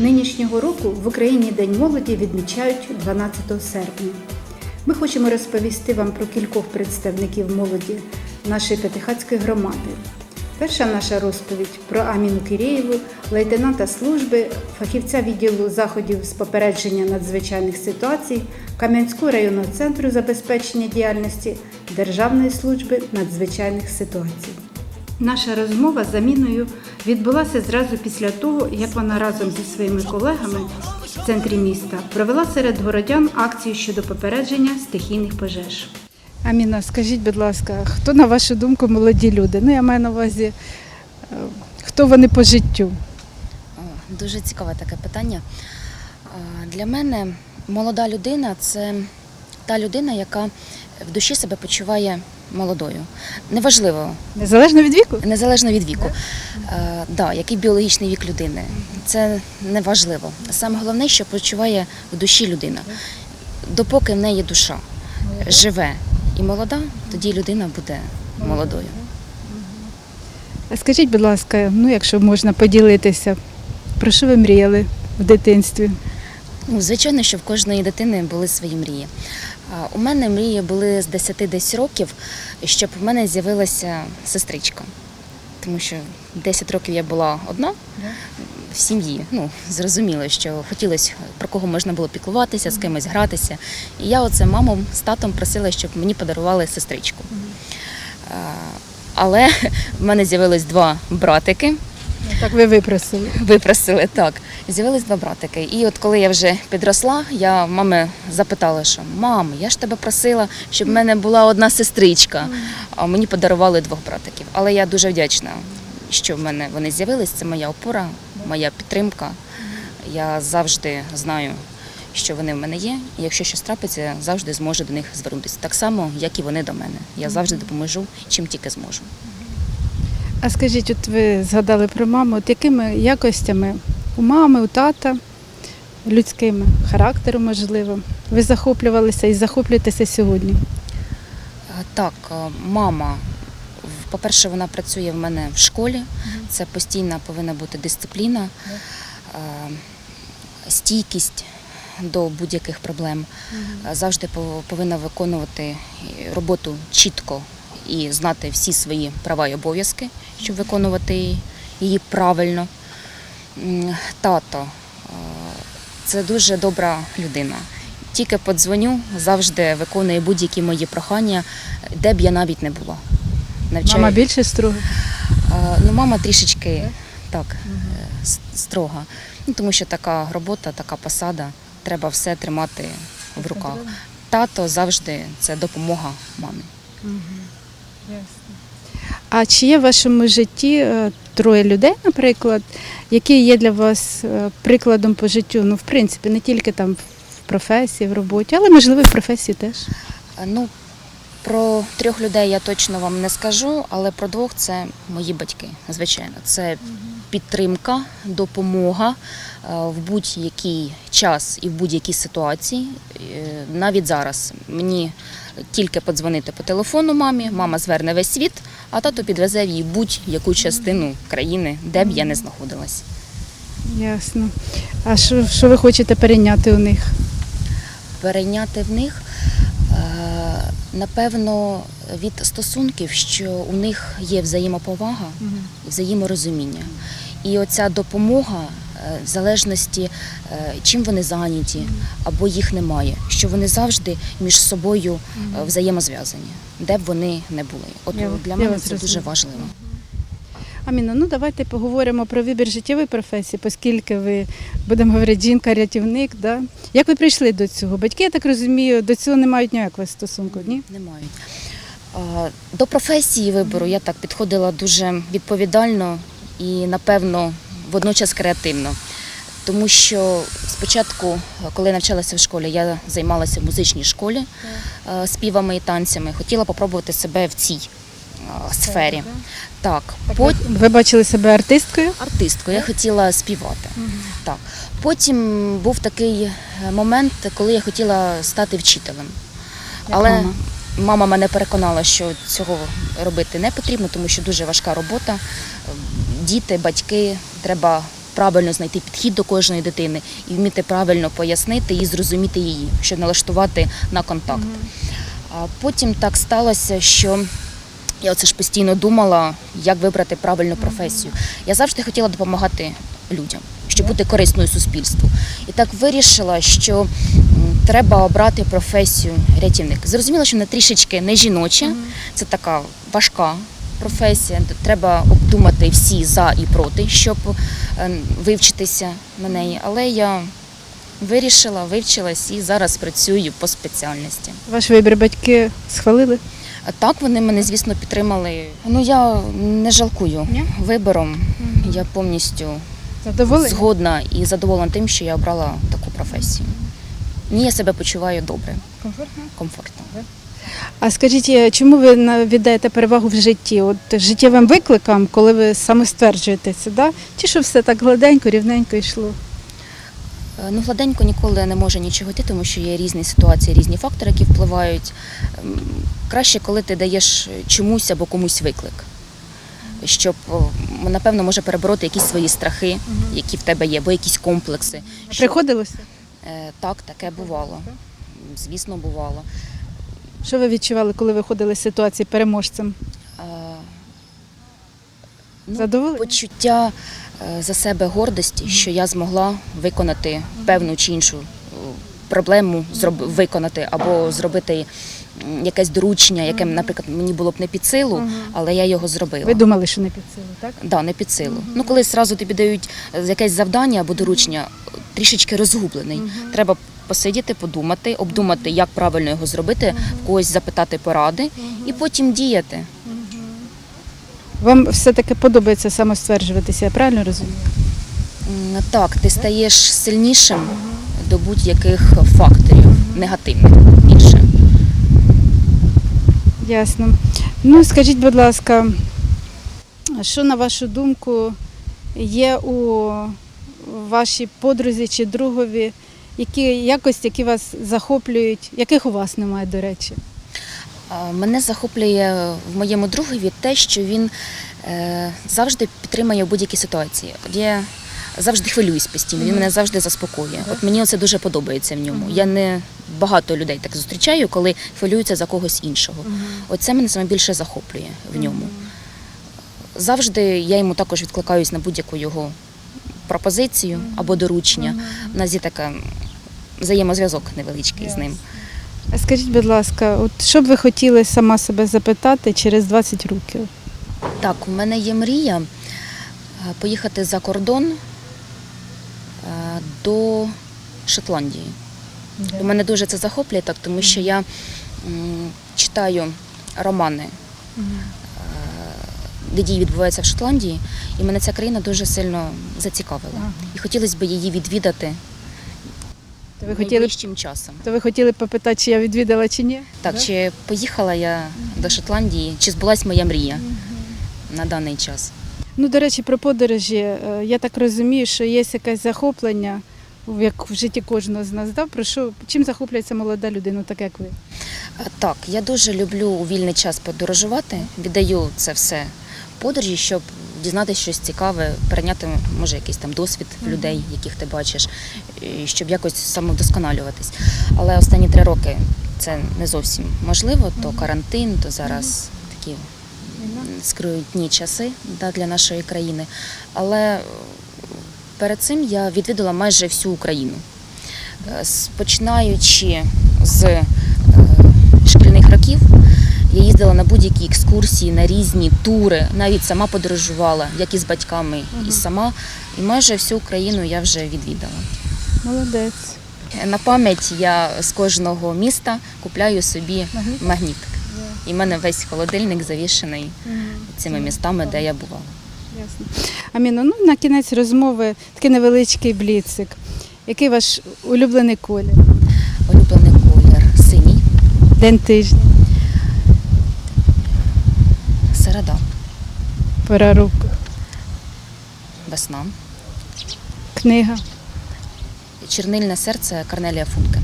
Нинішнього року в Україні День молоді відмічають 12 серпня. Ми хочемо розповісти вам про кількох представників молоді нашої П'ятихатської громади. Перша наша розповідь про Аміну Кирєєву, лейтенанта служби, фахівця відділу заходів з попередження надзвичайних ситуацій Кам'янського районного центру забезпечення діяльності Державної служби надзвичайних ситуацій. Наша розмова з Аміною відбулася зразу після того, як вона разом зі своїми колегами в центрі міста провела серед городян акцію щодо попередження стихійних пожеж. Аміна, скажіть, будь ласка, хто на вашу думку молоді люди? Ну, я маю на увазі, е, хто вони по життю? Дуже цікаве таке питання. Для мене молода людина це та людина, яка в душі себе почуває молодою. Неважливо, Незалежно від віку? незалежно від віку. Е, Да, який біологічний вік людини. Це неважливо. Саме головне, що почуває в душі людина. Допоки в неї душа живе і молода, тоді людина буде молодою. А скажіть, будь ласка, ну якщо можна поділитися, про що ви мріяли в дитинстві? Ну, звичайно, що в кожної дитини були свої мрії. У мене мрії були з 10 десь років, щоб в мене з'явилася сестричка. Тому що 10 років я була одна в сім'ї. Ну, зрозуміло, що хотілося про кого можна було піклуватися, з кимось гратися. І я оце маму з татом просила, щоб мені подарували сестричку. Але в мене з'явилось два братики. Так ви випросили. Випросили так. З'явились два братики. І от коли я вже підросла, я мами запитала, що мам, я ж тебе просила, щоб в мене була одна сестричка, а мені подарували двох братиків. Але я дуже вдячна, що в мене вони з'явились. Це моя опора, моя підтримка. Я завжди знаю, що вони в мене є. І якщо щось трапиться, я завжди зможу до них звернутися. Так само, як і вони до мене. Я завжди допоможу, чим тільки зможу. А скажіть, от ви згадали про маму, от якими якостями у мами, у тата, людськими, характеру, можливо, ви захоплювалися і захоплюєтеся сьогодні? Е, Так, е, мама, по-перше, вона працює в мене в школі. Це постійна повинна бути дисципліна, е, стійкість до будь-яких проблем. Завжди повинна виконувати роботу чітко і знати всі свої права і обов'язки, щоб виконувати її правильно. Тато е, це дуже добра людина. Тільки подзвоню, завжди виконує будь-які мої прохання, де б я навіть не була. Навчає. Мама більше строга? Е, Ну, мама трішечки так е, строга. Ну, тому що така робота, така посада, треба все тримати в руках. Тато завжди це допомога мамі. А чи є в вашому житті е, троє людей, наприклад, які є для вас е, прикладом по життю? Ну, в принципі, не тільки там в професії, в роботі, але можливо і в професії теж. Е, Ну, про трьох людей я точно вам не скажу, але про двох це мої батьки, звичайно. Це підтримка, допомога в будь-який час і в будь-якій ситуації. Навіть зараз мені тільки подзвонити по телефону мамі, мама зверне весь світ, а тато підвезе в її будь-яку частину країни, де б я не знаходилась. Ясно. А що, що ви хочете перейняти у них? перейняти в них, е, напевно, від стосунків, що у них є взаємоповага, і взаєморозуміння. І оця допомога, в залежності, е, чим вони зайняті або їх немає, що вони завжди між собою е, взаємозв'язані, де б вони не були. От для мене це дуже важливо. Аміна, ну давайте поговоримо про вибір життєвої професії, оскільки ви, будемо говорити, жінка-рятівник. Да? Як ви прийшли до цього? Батьки, я так розумію, до цього не мають ніякого стосунку, ні? Не мають. До професії вибору я так підходила дуже відповідально і, напевно, водночас креативно. Тому що спочатку, коли навчалася в школі, я займалася в музичній школі е, співами і танцями. Хотіла попробувати себе в цій е, сфері. Так, потім Ви бачили себе артисткою? артисткою, я хотіла співати. Так. Потім був такий е, момент, коли я хотіла стати вчителем. Але мама. мама мене переконала, що цього робити не потрібно, тому що дуже важка робота. Діти, батьки, треба правильно знайти підхід до кожної дитини і вміти правильно пояснити і зрозуміти її, щоб налаштувати на контакт. А потім так сталося, що я оце ж постійно думала, як вибрати правильну професію. Я завжди хотіла допомагати людям, щоб бути корисною суспільству. І так вирішила, що треба обрати професію рятівник. Зрозуміла, що вона трішечки не жіноча, це така важка професія. Треба обдумати всі за і проти, щоб е, вивчитися на неї. Але я вирішила, вивчилась і зараз працюю по спеціальності. Ваш вибір батьки схвалили? Так, вони мене, звісно, підтримали. Ну я не жалкую Ні? вибором. Я повністю Задоволені? згодна і задоволена тим, що я обрала таку професію. Ні, я себе почуваю добре, Комфортно. комфортно. А скажіть, е, чому ви віддаєте перевагу в житті? От життєвим викликам, коли ви саме стверджуєтеся, да? чи що все так гладенько, рівненько йшло? Е, Ну, гладенько ніколи не може нічого йти, тому що є різні ситуації, різні фактори, які впливають. Ем, Краще, коли ти даєш чомусь або комусь виклик, щоб, напевно, може перебороти якісь свої страхи, які в тебе є, або якісь комплекси. Приходилося? Е, Так, таке бувало. Звісно, бувало. Що ви відчували, коли виходили з ситуації переможцем? Е, ну, Почуття е, за себе гордості, що я змогла виконати певну чи іншу е, проблему, виконати або зробити якесь доручення, яке, наприклад, мені було б не під силу, але я його зробила. Ви думали, що не під силу, так? Да, не під силу. Ну, коли зразу тобі дають якесь завдання або доручення, трішечки розгублений. Треба посидіти, подумати, обдумати, як правильно його зробити, в когось запитати поради і потім діяти. Вам все-таки подобається самостверджуватися, я правильно розумію? Так, ти стаєш сильнішим до будь-яких факторів негативних більше. Ясно. Ну, скажіть, будь ласка, що на вашу думку є у вашій подрузі чи другові, які якості, які вас захоплюють, яких у вас немає, до речі? Мене захоплює в моєму другові те, що він е, завжди підтримує будь-якій ситуації. Я завжди хвилююсь постійно, він мене завжди заспокоює. От мені це дуже подобається в ньому. Я не багато людей так зустрічаю, коли хвилюються за когось іншого. Оце мене саме більше захоплює в ньому. Завжди я йому також відкликаюсь на будь-яку його пропозицію або доручення. У нас є така взаємозв'язок невеличкий з ним. А скажіть, будь ласка, от що б ви хотіли сама себе запитати через 20 років? Так, у мене є мрія е, поїхати за кордон е, до Шотландії. У мене дуже це захоплює, так, тому що я читаю романи, е, де дії відбуваються в Шотландії, і мене ця країна дуже сильно зацікавила. І хотілося б її відвідати То ви хотіли, найближчим часом. то ви хотіли б попитати, чи я відвідала чи ні? Так, Да? чи поїхала я до Шотландії, чи збулась моя мрія на даний час? Ну, до речі, про подорожі. Е, Я так розумію, що є якесь захоплення, як в житті кожного з нас. Да? Про що, чим захоплюється молода людина, так як ви? Так, я дуже люблю у вільний час подорожувати. Віддаю це все подорожі, щоб дізнатися щось цікаве, перейняти може якийсь там досвід людей, яких ти бачиш, і щоб якось самовдосконалюватись. Але останні три роки це не зовсім можливо. То карантин, то зараз такі скрутні часи да, для нашої країни. Але е, перед цим я відвідала майже всю Україну. Е, Починаючи з я їздила на будь-які екскурсії, на різні тури, навіть сама подорожувала, як і з батьками, і сама. І майже всю Україну я вже відвідала. Молодець. На пам'ять я з кожного міста купляю собі Магніт? магнітик. І в мене весь холодильник завішений цими містами, де я бувала. Ясно. Аміно, ну на кінець розмови такий невеличкий бліцик. Який ваш улюблений колір? Улюблений колір синій, День тижня, пора року, весна, книга. чернильне серце Карнелія Функе.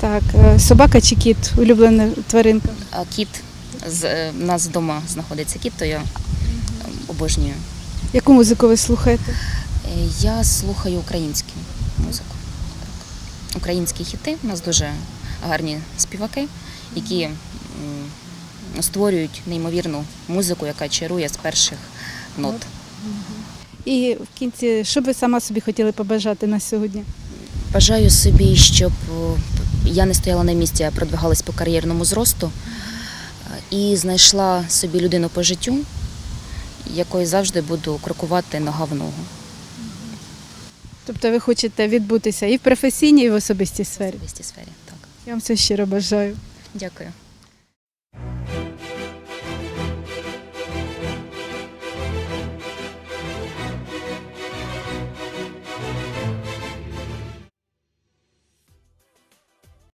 Так, е, собака чи кіт, улюблена тваринка. А кіт з е, у нас вдома знаходиться кіт, то я е, обожнюю Яку музику ви слухаєте? Е, Я слухаю українську музику. Так. Українські хіти. У нас дуже гарні співаки, які створюють неймовірну музику, яка чарує з перших нот. І в кінці, що ви сама собі хотіли побажати на сьогодні? Бажаю собі, щоб я не стояла на місці, а продвигалась по кар'єрному зросту е, і знайшла собі людину по життю, якою завжди буду крокувати нога в ногу. Тобто ви хочете відбутися і в професійній, і в особистій В сфері. особистій сфері. Так. Я вам все щиро бажаю. Дякую.